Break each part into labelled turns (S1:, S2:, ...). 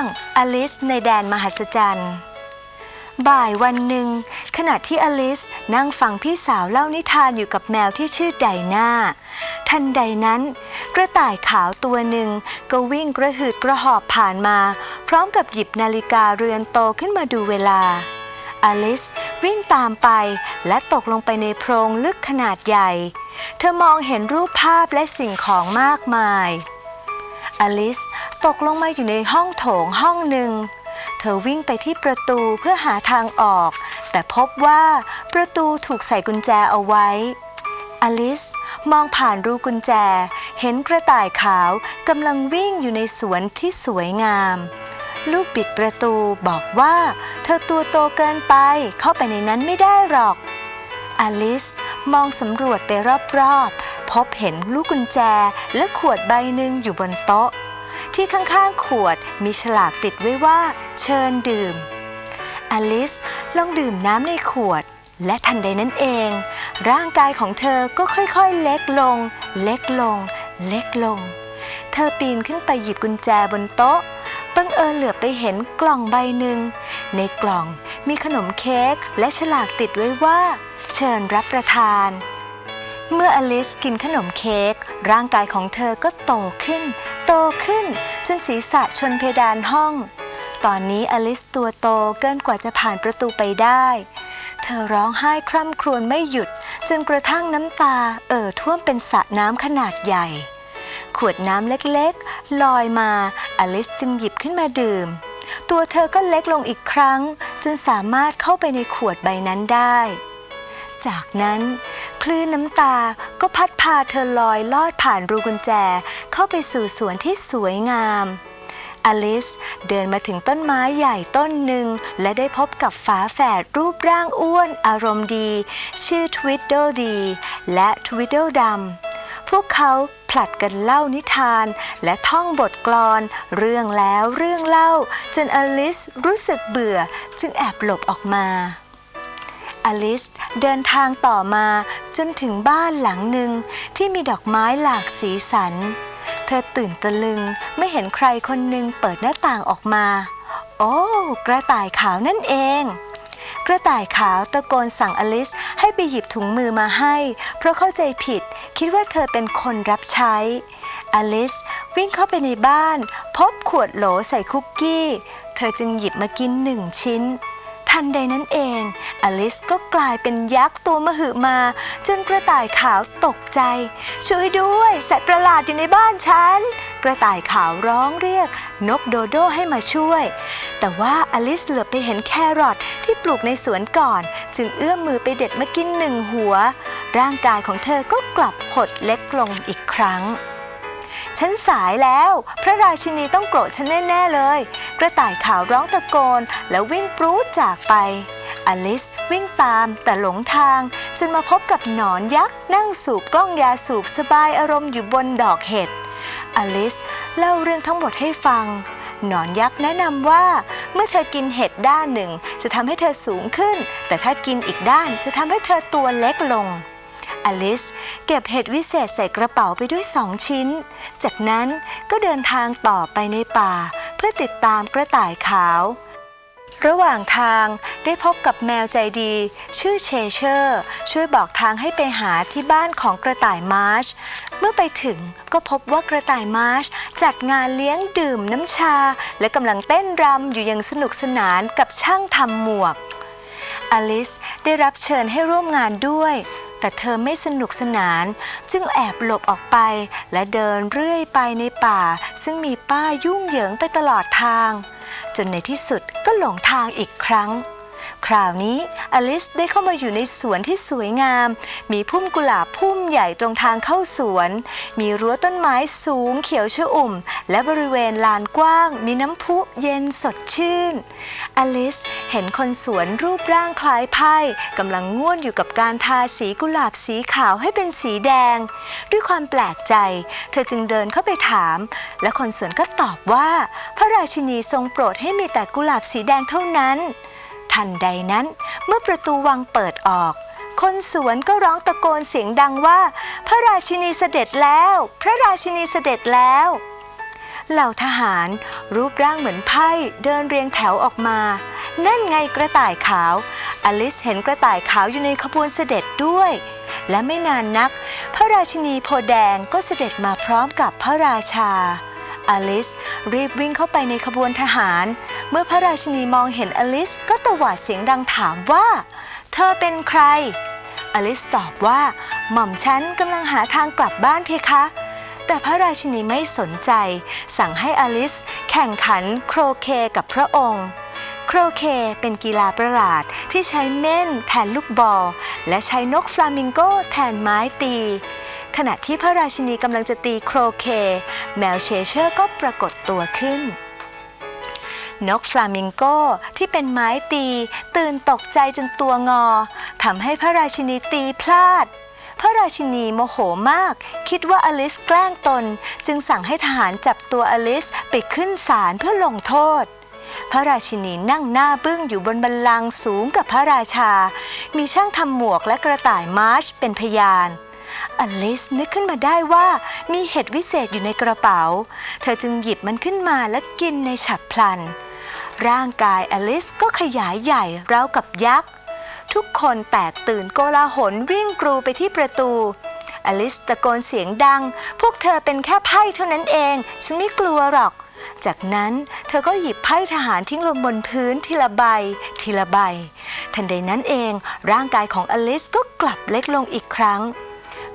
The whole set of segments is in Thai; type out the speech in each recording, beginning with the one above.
S1: รื่องอลิสในแดนมหัศจรรย์ บ่ายวันหนึ่ง ขณะที่อลิสนั่งฟังพี่สาวเล่านิทานอยู่กับแมวที่ชื่อไดนาทันใดนั้น กระต่ายขาวตัวหนึ่งก็วิ่งกระหืดกระหอบผ่านมา พร้อมกับหยิบนาฬิกาเรือนโตขึ้นมาดูเวลาอลิสวิ่งตามไปและตกลงไปในโพรงลึกขนาดใหญ่ เธอมองเห็นรูปภาพและสิ่งของมากมาย อลิสตกลงมาอยู่ในห้องโถงห้องหนึ่ง เธอวิ่งไปที่ประตูเพื่อหาทางออก แต่พบว่าประตูถูกใส่กุญแจเอาไว้ อลิสมองผ่านรูกุญแจ เห็นกระต่ายขาวกำลังวิ่งอยู่ในสวนที่สวยงาม ลูกบิดประตูบอกว่า เธอตัวโตเกินไปเข้าไปในนั้นไม่ได้หรอก อลิส มองสำรวจไปรอบๆ พบเห็นลูกกุญแจและขวดใบหนึ่งอยู่บนโต๊ะ ที่ข้างๆขวดมีฉลากติดไว้ว่า เชิญดื่ม อลิสลองดื่มน้ำในขวด และทันใดนั้นเอง ร่างกายของเธอก็ค่อยๆ เล็กลง เล็กลง เล็กลง เธอปีนขึ้นไปหยิบกุญแจบนโต๊ะบังเอิญเหลือไปเห็นกล่องใบหนึ่งในกล่อง มีขนมเค้กและฉลากติดไว้ว่า เชิญรับประทาน เมื่ออลิสกินขนมเค้กร่างกายของเธอก็โตขึ้น โตขึ้น จนศีรษะชนเพดานห้อง ตอนนี้อลิสตัวโตเกินกว่าจะผ่านประตูไปได้ เธอร้องไห้คร่ำครวญไม่หยุด จนกระทั่งน้ำตาเอ่อท่วมเป็นสระน้ำขนาดใหญ่ขวดน้ำเล็กๆ ลอยมา อลิสจึงหยิบขึ้นมาดื่ม ตัวเธอก็เล็กลงอีกครั้ง จนสามารถเข้าไปในขวดใบนั้นได้ จากนั้นคลื่นน้ำตาก็พัดพาเธอลอยลอดผ่านรูกุญแจเข้าไปสู่สวนที่สวยงามอลิสเดินมาถึงต้นไม้ใหญ่ต้นหนึ่ง และได้พบกับฝาแฝดรูปร่างอ้วน อารมณ์ดี ชื่อทวิดเดิลดี และทวิดเดิลดำพวกเขา ผลัดกันเล่านิทาน และท่องบทกลอน เรื่องแล้วเรื่องเล่า จนอลิสรู้สึกเบื่อ จึงแอบหลบออกมาอลิสเดินทางต่อมาจนถึงบ้านหลังหนึ่งที่มีดอกไม้หลากสีสัน เธอตื่นตะลึงไม่เห็นใครคนหนึ่งเปิดหน้าต่างออกมา โอ้ กระต่ายขาวนั่นเอง กระต่ายขาวตะโกนสั่งอลิสให้ไปหยิบถุงมือมาให้ เพราะเข้าใจผิดคิดว่าเธอเป็นคนรับใช้ อลิสวิ่งเข้าไปในบ้าน พบขวดโหลใส่คุกกี้ เธอจึงหยิบมากินหนึ่งชิ้น ทันใดนั้นเอง อลิสก็กลายเป็นยักษ์ตัวมหึมา จนกระต่ายขาวตกใจ ช่วยด้วย สัตว์ประหลาดอยู่ในบ้านฉัน กระต่ายขาวร้องเรียก นกโดโดให้มาช่วย แต่ว่าอลิสเหลือไปเห็นแครอทที่ปลูกในสวนก่อน จึงเอื้อมมือไปเด็ดมากินหนึ่งหัว ร่างกายของเธอก็กลับหดเล็กลงอีกครั้ง ฉันสายแล้ว พระราชินีต้องโกรธฉันแน่ ๆ เลย กระต่ายขาวร้องตะโกน แล้ววิ่งปรูดจากไป อลิสวิ่งตามแต่หลงทาง จนมาพบกับหนอนยักษ์ นั่งสูบกล้องยาสูบสบายอารมณ์อยู่บนดอกเห็ด อลิสเล่าเรื่องทั้งหมดให้ฟัง หนอนยักษ์แนะนำว่า เมื่อเธอกินเห็ดด้านหนึ่ง จะทำให้เธอสูงขึ้น แต่ถ้ากินอีกด้านจะทำให้เธอตัวเล็กลง อลิส เก็บเห็ดวิเศษใส่กระเป๋าไปด้วยสองชิ้น จากนั้นก็เดินทางต่อไปในป่า เพื่อติดตามกระต่ายขาว ระหว่างทางได้พบกับแมวใจดี ชื่อเชเชอร์ ช่วยบอกทางให้ไปหาที่บ้านของกระต่ายมาร์ช เมื่อไปถึงก็พบว่ากระต่ายมาร์ช จัดงานเลี้ยงดื่มน้ำชา และกำลังเต้นรำอยู่อย่างสนุกสนานกับช่างทำหมวกอลิสได้รับเชิญให้ร่วมงานด้วย แต่เธอไม่สนุกสนาน จึงแอบหลบออกไป และเดินเรื่อยไปในป่า ซึ่งมีป้ายยุ่งเหยิงไปตลอดทาง จนในที่สุดก็หลงทางอีกครั้ง คราวนี้อลิสได้เข้ามาอยู่ในสวนที่สวยงาม มีพุ่มกุหลาบพุ่มใหญ่ตรงทางเข้าสวน มีรั้วต้นไม้สูงเขียวชอุ่ม และบริเวณลานกว้าง มีน้ำพุเย็นสดชื่น อลิสเห็นคนสวนรูปร่างคล้ายไพ่กำลังง่วนอยู่กับการทาสีกุหลาบสีขาวให้เป็นสีแดง ด้วยความแปลกใจ เธอจึงเดินเข้าไปถาม และคนสวนก็ตอบว่า พระราชินีทรงโปรดให้มีแต่กุหลาบสีแดงเท่านั้น ทันใดนั้น เมื่อประตูวังเปิดออก คนสวนก็ร้องตะโกนเสียงดังว่า พระราชินีเสด็จแล้ว พระราชินีเสด็จแล้ว เหล่าทหารรูปร่างเหมือนไพ่เดินเรียงแถวออกมา นั่นไงกระต่ายขาว อลิสเห็นกระต่ายขาวอยู่ในขบวนเสด็จด้วย และไม่นานนัก พระราชินีโพแดงก็เสด็จมาพร้อมกับพระราชา อลิส รีบวิ่งเข้าไปในขบวนทหาร เมื่อพระราชินีมองเห็นอลิสก็ตวาดเสียงดังถามว่า เธอเป็นใคร อลิสตอบว่า หม่อมฉันกำลังหาทางกลับบ้านเพคะ แต่พระราชินีไม่สนใจ สั่งให้อลิสแข่งขันโครเคกับพระองค์โครเคเป็นกีฬาประหลาดที่ใช้เม่นแทนลูกบอล และใช้นกฟลามิงโกแทนไม้ตี ขณะที่พระราชินีกำลังจะตีโครเค แมวเชเชอร์ก็ปรากฏตัวขึ้น นกฟลามิงโกที่เป็นไม้ตี ตื่นตกใจจนตัวงอทำให้พระราชินีตีพลาด พระราชินีโมโหมาก คิดว่าอลิสแกล้งตน จึงสั่งให้ทหารจับตัวอลิสไปขึ้นศาลเพื่อลงโทษพระราชินีนั่งหน้าบึ้งอยู่บนบัลลังสูงกับพระราชา มีช่างทำหมวกและกระต่ายมาร์ชเป็นพยาน อลิสนึกขึ้นมาได้ว่ามีเห็ดวิเศษอยู่ในกระเป๋า เธอจึงหยิบมันขึ้นมาและกินในฉับพลัน ร่างกายอลิสก็ขยายใหญ่ราวกับยักษ์ ทุกคนแตกตื่นโกลาหลวิ่งกรูไปที่ประตู อลิสตะโกนเสียงดัง พวกเธอเป็นแค่ไพ่เท่านั้นเอง ฉันไม่กลัวหรอก จากนั้นเธอก็หยิบไพ่ทหารทิ้งลงบนพื้นทีละใบ ทีละใบ ทันใดนั้นเองร่างกายของอลิสก็กลับเล็กลงอีกครั้ง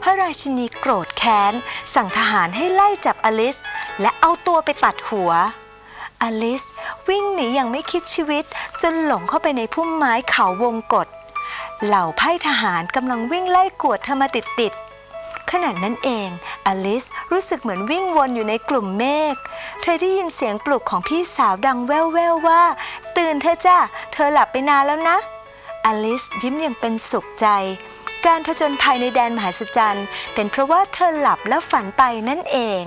S1: ระราชินีโกรธแค้น สั่งทหารให้ไล่จับอลิส และเอาตัวไปตัดหัว อลิสวิ่งหนีอย่างไม่คิดชีวิต จนหลงเข้าไปในพุ่มไม้เขาวงกฏเหล่าไพ่ทหารกำลังวิ่งไล่กวดเธอมาติดๆขณะนั้นเอง อลิสรู้สึกเหมือนวิ่งวนอยู่ในกลุ่มเมฆ เธอได้ยินเสียงปลุกของพี่สาวดังแว่วๆว่า ตื่นเธอจ้าเธอหลับไปนานแล้วนะ อลิสยิ้มอย่างเป็นสุขใจ การผจญภัยในแดนมหัศจรรย์ เป็นเพราะว่าเธอหลับแล้วฝันไปนั่นเอง